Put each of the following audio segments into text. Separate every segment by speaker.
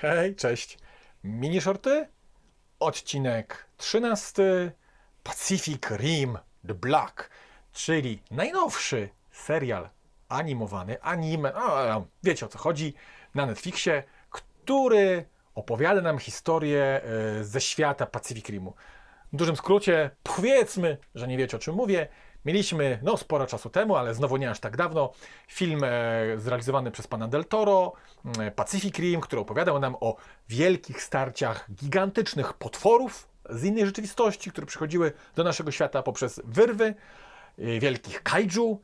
Speaker 1: Hej, cześć. Mini shorty? Odcinek 13. Pacific Rim The Black, czyli najnowszy serial animowany, anime, a, wiecie o co chodzi, na Netflixie, który opowiada nam historię e, ze świata Pacific Rimu. W dużym skrócie, powiedzmy, że nie wiecie o czym mówię. Mieliśmy, no sporo czasu temu, ale znowu nie aż tak dawno, film e, zrealizowany przez pana Del Toro, e, Pacific Rim, który opowiadał nam o wielkich starciach gigantycznych potworów z innej rzeczywistości, które przychodziły do naszego świata poprzez wyrwy, e, wielkich kaiju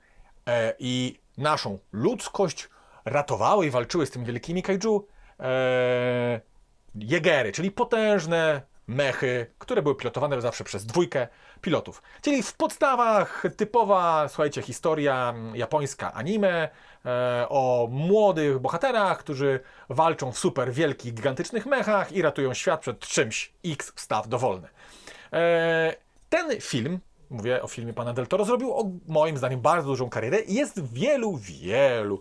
Speaker 1: e, i naszą ludzkość ratowały i walczyły z tymi wielkimi kaiju e, Jägery, czyli potężne mechy, które były pilotowane zawsze przez dwójkę pilotów. Czyli w podstawach typowa, słuchajcie, historia japońska anime e, o młodych bohaterach, którzy walczą w super wielkich, gigantycznych mechach i ratują świat przed czymś X wstaw dowolny. E, ten film, mówię o filmie pana Del Toro, zrobił o, moim zdaniem bardzo dużą karierę i jest w wielu, wielu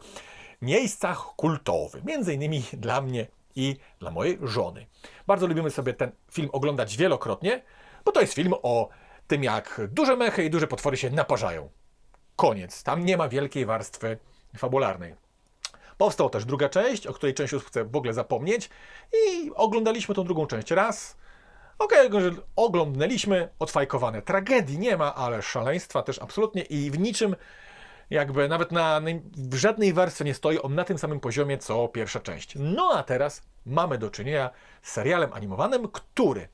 Speaker 1: miejscach kultowych. Między innymi dla mnie i dla mojej żony. Bardzo lubimy sobie ten film oglądać wielokrotnie, bo to jest film o tym, jak duże mechy i duże potwory się naparzają. Koniec. Tam nie ma wielkiej warstwy fabularnej. Powstała też druga część, o której część już chcę w ogóle zapomnieć i oglądaliśmy tą drugą część raz. Okej, że oglądnęliśmy, odfajkowane. Tragedii nie ma, ale szaleństwa też absolutnie i w niczym jakby nawet na, w żadnej warstwie nie stoi on na tym samym poziomie co pierwsza część. No a teraz mamy do czynienia z serialem animowanym, który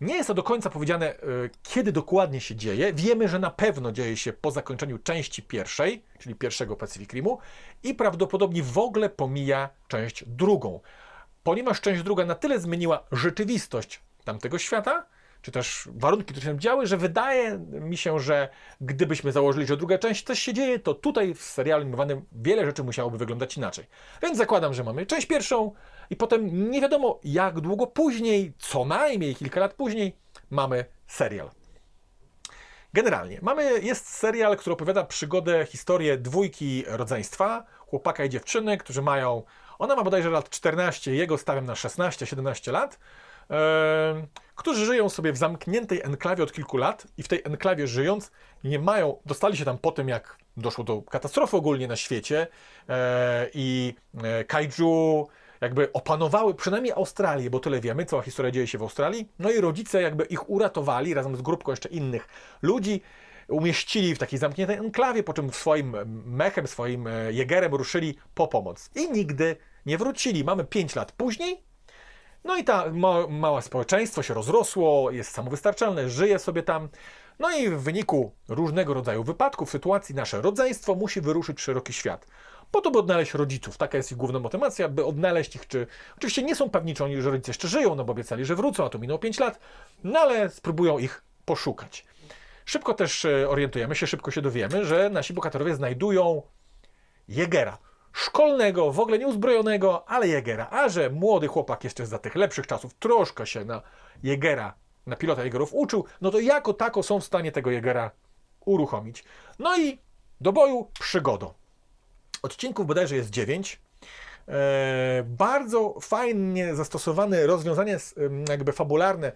Speaker 1: nie jest to do końca powiedziane, y, kiedy dokładnie się dzieje. Wiemy, że na pewno dzieje się po zakończeniu części pierwszej, czyli pierwszego Pacific Rimu i prawdopodobnie w ogóle pomija część drugą. Ponieważ część druga na tyle zmieniła rzeczywistość tamtego świata, czy też warunki, które się działy, że wydaje mi się, że gdybyśmy założyli, że druga część też się dzieje, to tutaj w serialu animowanym wiele rzeczy musiałoby wyglądać inaczej. Więc zakładam, że mamy część pierwszą i potem nie wiadomo jak długo później, co najmniej kilka lat później, mamy serial. Generalnie, mamy, jest serial, który opowiada przygodę, historię dwójki rodzeństwa, chłopaka i dziewczyny, którzy mają, ona ma bodajże lat 14, jego stawiam na 16-17 lat, którzy żyją sobie w zamkniętej enklawie od kilku lat i w tej enklawie żyjąc nie mają, dostali się tam po tym, jak doszło do katastrofy ogólnie na świecie e, i e, kaiju jakby opanowały przynajmniej Australię, bo tyle wiemy, cała historia dzieje się w Australii. No i rodzice jakby ich uratowali razem z grupką jeszcze innych ludzi. Umieścili w takiej zamkniętej enklawie, po czym swoim mechem, swoim e, jegerem ruszyli po pomoc. I nigdy nie wrócili. Mamy 5 lat później. No i ta ma, małe społeczeństwo się rozrosło, jest samowystarczalne, żyje sobie tam. No i w wyniku różnego rodzaju wypadków, sytuacji, nasze rodzeństwo musi wyruszyć w szeroki świat po to, by odnaleźć rodziców. Taka jest ich główna motywacja, by odnaleźć ich, czy... Oczywiście nie są pewni, czy oni, że rodzice jeszcze żyją, no bo obiecali, że wrócą, a to minęło 5 lat, no ale spróbują ich poszukać. Szybko też e, orientujemy się, szybko się dowiemy, że nasi bohaterowie znajdują Jegera. Szkolnego, w ogóle nieuzbrojonego, ale Jegera. A że młody chłopak jeszcze za tych lepszych czasów troszkę się na Jegera, na pilota Jegerów uczył, no to jako tako są w stanie tego Jegera uruchomić. No i do boju przygodą. Odcinków bodajże jest 9. E, bardzo fajnie zastosowane rozwiązanie jakby fabularne,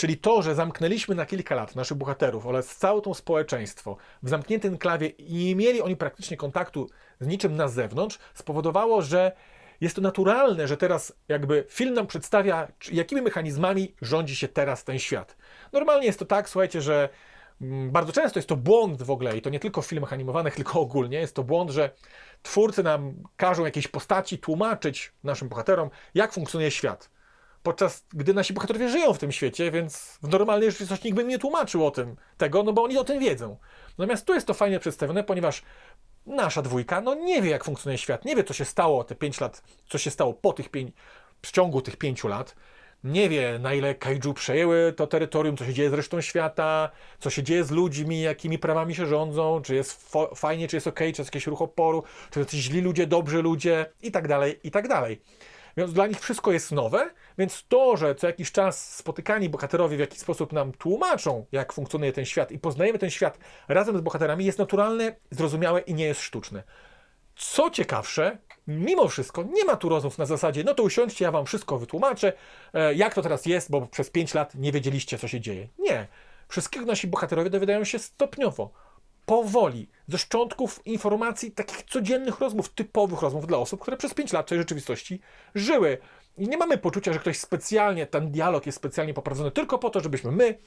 Speaker 1: czyli to, że zamknęliśmy na kilka lat naszych bohaterów oraz całe to społeczeństwo w zamkniętej enklawie i nie mieli oni praktycznie kontaktu z niczym na zewnątrz, spowodowało, że jest to naturalne, że teraz jakby film nam przedstawia, jakimi mechanizmami rządzi się teraz ten świat. Normalnie jest to tak, słuchajcie, że mm, bardzo często jest to błąd w ogóle, i to nie tylko w filmach animowanych, tylko ogólnie, jest to błąd, że twórcy nam każą jakiejś postaci tłumaczyć naszym bohaterom, jak funkcjonuje świat. Podczas gdy nasi bohaterowie żyją w tym świecie, więc w normalnej rzeczywistości nikt by nie tłumaczył o tym, tego, no bo oni o tym wiedzą. Natomiast tu jest to fajnie przedstawione, ponieważ nasza dwójka, no nie wie, jak funkcjonuje świat, nie wie, co się stało te 5 lat, co się stało po tych pięć, w ciągu tych pięciu lat. Nie wie, na ile kaiju przejęły to terytorium, co się dzieje z resztą świata, co się dzieje z ludźmi, jakimi prawami się rządzą, czy jest fajnie, czy jest ok, czy jest jakiś ruch oporu, czy jacyś źli ludzie, dobrzy ludzie i tak dalej, i tak dalej. Więc dla nich wszystko jest nowe, więc to, że co jakiś czas spotykani bohaterowie w jakiś sposób nam tłumaczą, jak funkcjonuje ten świat i poznajemy ten świat razem z bohaterami, jest naturalne, zrozumiałe i nie jest sztuczne. Co ciekawsze, mimo wszystko nie ma tu rozmów na zasadzie, no to usiądźcie, ja wam wszystko wytłumaczę, e, jak to teraz jest, bo przez 5 lat nie wiedzieliście, co się dzieje. Nie. Wszystkiego nasi bohaterowie dowiadają się stopniowo, powoli, ze szczątków informacji, takich codziennych rozmów, typowych rozmów dla osób, które przez 5 lat w tej rzeczywistości żyły. I nie mamy poczucia, że ktoś specjalnie, ten dialog jest specjalnie poprowadzony tylko po to, żebyśmy my,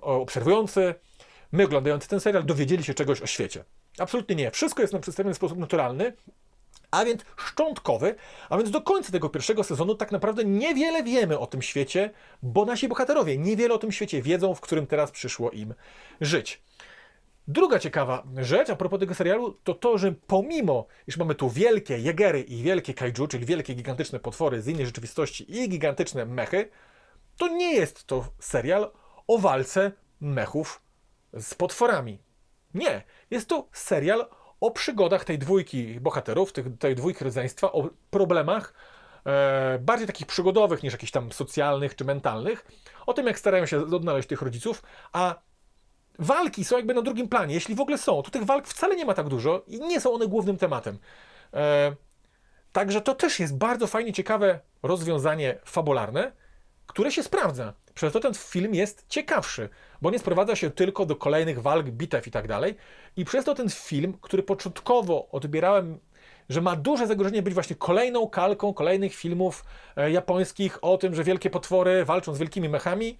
Speaker 1: obserwujący, my oglądający ten serial, dowiedzieli się czegoś o świecie. Absolutnie nie. Wszystko jest nam przedstawione w sposób naturalny, a więc szczątkowy, a więc do końca tego pierwszego sezonu tak naprawdę niewiele wiemy o tym świecie, bo nasi bohaterowie niewiele o tym świecie wiedzą, w którym teraz przyszło im żyć. Druga ciekawa rzecz a propos tego serialu to to, że pomimo, iż mamy tu wielkie jegery i wielkie kaiju, czyli wielkie gigantyczne potwory z innej rzeczywistości i gigantyczne mechy, to nie jest to serial o walce mechów z potworami. Nie, jest to serial o przygodach tej dwójki bohaterów, tych, tej dwójki rodzeństwa, o problemach e, bardziej takich przygodowych niż jakichś tam socjalnych czy mentalnych, o tym jak starają się odnaleźć tych rodziców, a walki są jakby na drugim planie, jeśli w ogóle są. Tu tych walk wcale nie ma tak dużo i nie są one głównym tematem. E, także to też jest bardzo fajnie ciekawe rozwiązanie fabularne, które się sprawdza. Przez to ten film jest ciekawszy, bo nie sprowadza się tylko do kolejnych walk, bitew i tak dalej. I przez to ten film, który początkowo odbierałem, że ma duże zagrożenie być właśnie kolejną kalką kolejnych filmów e, japońskich o tym, że wielkie potwory walczą z wielkimi mechami,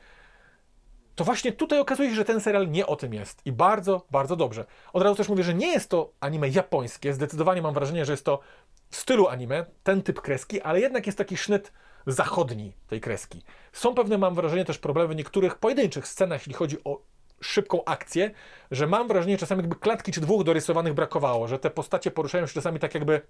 Speaker 1: to właśnie tutaj okazuje się, że ten serial nie o tym jest. I bardzo, bardzo dobrze. Od razu też mówię, że nie jest to anime japońskie. Zdecydowanie mam wrażenie, że jest to w stylu anime, ten typ kreski, ale jednak jest taki sznyt zachodni tej kreski. Są pewne, mam wrażenie, też problemy w niektórych pojedynczych scenach, jeśli chodzi o szybką akcję, że mam wrażenie czasami jakby klatki czy dwóch dorysowanych brakowało, że te postacie poruszają się czasami tak jakby,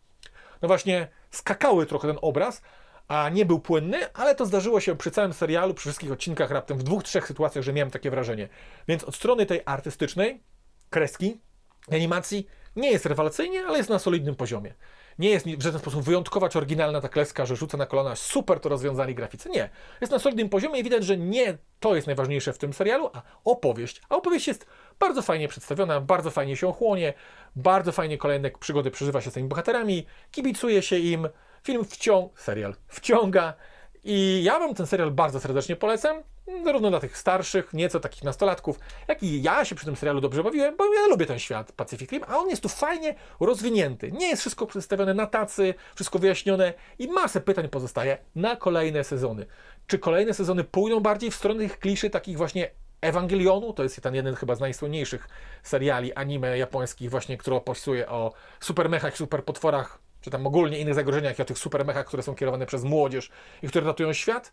Speaker 1: no właśnie, skakały trochę ten obraz, a nie był płynny, ale to zdarzyło się przy całym serialu, przy wszystkich odcinkach raptem w dwóch, trzech sytuacjach, że miałem takie wrażenie. Więc od strony tej artystycznej, kreski, animacji, nie jest rewelacyjnie, ale jest na solidnym poziomie. Nie jest w żaden sposób wyjątkowa czy oryginalna ta kleska, że rzuca na kolana, super to rozwiązali graficy. Nie. Jest na solidnym poziomie i widać, że nie to jest najważniejsze w tym serialu, a opowieść. A opowieść jest bardzo fajnie przedstawiona, bardzo fajnie się chłonie, bardzo fajnie kolejne przygody przeżywa się z tymi bohaterami, kibicuje się im, film wciąga, serial wciąga i ja wam ten serial bardzo serdecznie polecam, zarówno dla tych starszych, nieco takich nastolatków, jak i ja się przy tym serialu dobrze bawiłem, bo ja lubię ten świat Pacific Rim, a on jest tu fajnie rozwinięty. Nie jest wszystko przedstawione na tacy, wszystko wyjaśnione i masę pytań pozostaje na kolejne sezony. Czy kolejne sezony pójdą bardziej w stronę tych kliszy takich właśnie Ewangelionu, to jest ten jeden chyba z najsłynniejszych seriali anime japońskich właśnie, który opisuje o supermechach, superpotworach, czy tam ogólnie innych zagrożeniach i o tych supermechach, które są kierowane przez młodzież i które ratują świat,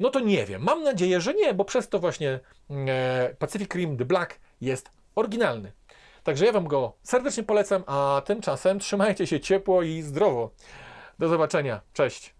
Speaker 1: no to nie wiem. Mam nadzieję, że nie, bo przez to właśnie e, Pacific Rim The Black jest oryginalny. Także ja Wam go serdecznie polecam, a tymczasem trzymajcie się ciepło i zdrowo. Do zobaczenia. Cześć.